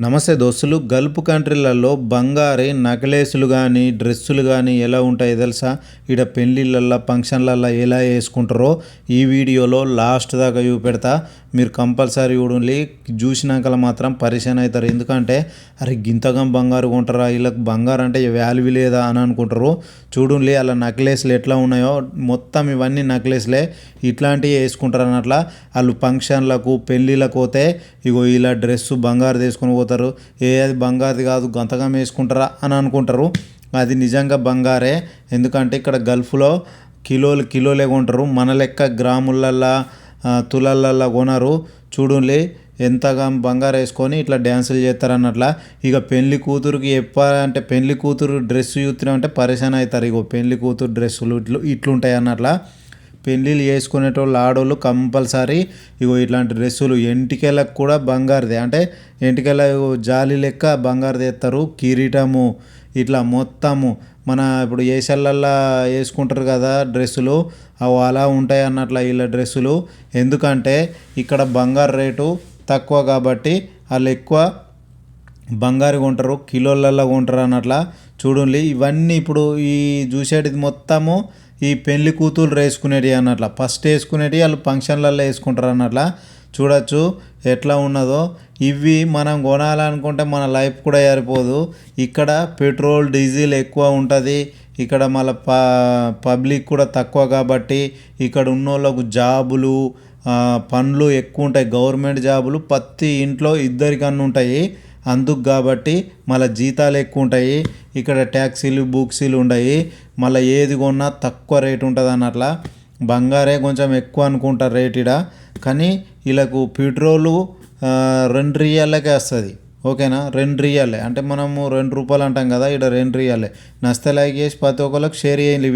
నమస్తే దోస్తులు గల్ఫ్ కంట్రీలలో బంగారి నకలేసులు కానీ డ్రెస్సులు కానీ ఎలా ఉంటాయో తెలుసా? ఇక్కడ పెళ్ళిళ్ళల్లో ఫంక్షన్లల్లో ఎలా వేసుకుంటారో ఈ వీడియోలో లాస్ట్ దాకా చూపెడతా. మీరు కంపల్సరీ చూడండి చూసినాక మాత్రం పరిచయం అవుతారు. ఎందుకంటే అరే గింతగం బంగారు కొంటారా? వీళ్ళకి బంగారు అంటే వాల్యూ లేదా అని అనుకుంటారు. చూడండి అలా నక్లెస్లు ఎట్లా ఉన్నాయో. మొత్తం ఇవన్నీ నక్లెస్లే. ఇట్లాంటివి వేసుకుంటారు అన్నట్ల. వాళ్ళు ఫంక్షన్లకు పెళ్ళిళ్ళకు పోతే ఇగో ఇలా డ్రెస్సు బంగారు తీసుకొని పోతారు. ఏ అది బంగారుది కాదు గంతకం వేసుకుంటారా అని అనుకుంటారు. అది నిజంగా బంగారే. ఎందుకంటే ఇక్కడ గల్ఫ్లో కిలోలు కిలోలే కొంటారు. మన లెక్క గ్రాములల్లా ఆ, కొనరు. చూడండి ఎంతగా బంగారు వేసుకొని ఇట్లా డ్యాన్సులు చేస్తారు అన్నట్ల ఇక పెళ్ళి కూతురుకి చెప్పాలంటే పెళ్ళి కూతురు డ్రెస్ చూస్తున్నామంటే పరేషాన్ అవుతారు. ఇగో పెళ్ళి కూతురు డ్రెస్సులు ఇట్లు ఇట్లుంటాయి అన్నట్ల పెళ్ళిళ్ళు చేసుకునేటోళ్ళు ఆడోళ్ళు కంపల్సరీ ఇగో ఇట్లాంటి డ్రెస్సులు ఎంటికెళ్ళకు కూడా బంగారుదే. అంటే ఎంటికెళ్ళ జాలి లెక్క బంగారు తెస్తారు కిరీటము ఇట్లా మొత్తము మన ఇప్పుడు ఏషల్లల్లా వేసుకుంటారు కదా డ్రెస్సులు అవి అలా ఉంటాయి అన్నట్ల వీళ్ళ డ్రెస్సులు. ఎందుకంటే ఇక్కడ బంగారు రేటు తక్కువ కాబట్టి వాళ్ళు ఎక్కువ బంగారు కొంటారు కిలోలల్లో కొంటారు అన్నట్లా చూడండి ఇవన్నీ ఇప్పుడు ఈ చూసేటిది మొత్తము ఈ పెళ్ళి కూతురు వేసుకునేటివి అన్నట్ల. ఫస్ట్ వేసుకునేటివి వాళ్ళు ఫంక్షన్లలో వేసుకుంటారు అన్నట్ల. చూడొచ్చు ఎట్లా ఉన్నదో. ఇవి మనం కొనాలనుకుంటే మన లైఫ్ కూడా సరిపోదు ఇక్కడ పెట్రోల్ డీజిల్ ఎక్కువ ఉంటుంది. ఇక్కడ మళ్ళీ ప పబ్లిక్ కూడా తక్కువ కాబట్టి ఇక్కడ ఉన్నోళ్ళకు జాబులు పనులు ఎక్కువ ఉంటాయి. గవర్నమెంట్ జాబులు ప్రతి ఇంట్లో ఇద్దరికన్నా ఉంటాయి. అందుకు కాబట్టి మళ్ళీ జీతాలు ఎక్కువ ఉంటాయి. ఇక్కడ ట్యాక్సీలు బుక్సీలు ఉంటాయి మళ్ళీ ఏది కొన్నా తక్కువ రేట్ ఉంటుంది అన్నట్ల. బంగారే కొంచెం ఎక్కువ అనుకుంటారు రేట్ ఇడ కానీ వీళ్ళకు పెట్రోలు రెండు రియాలకే వస్తుంది. ఓకేనా? రెండు రియాలే అంటే మనము రెండు రూపాయలు అంటాం కదా ఇక్కడ రెండు రియాలే నస్తే ప్రతి ఒక్కరికి షేర్ చేయాలి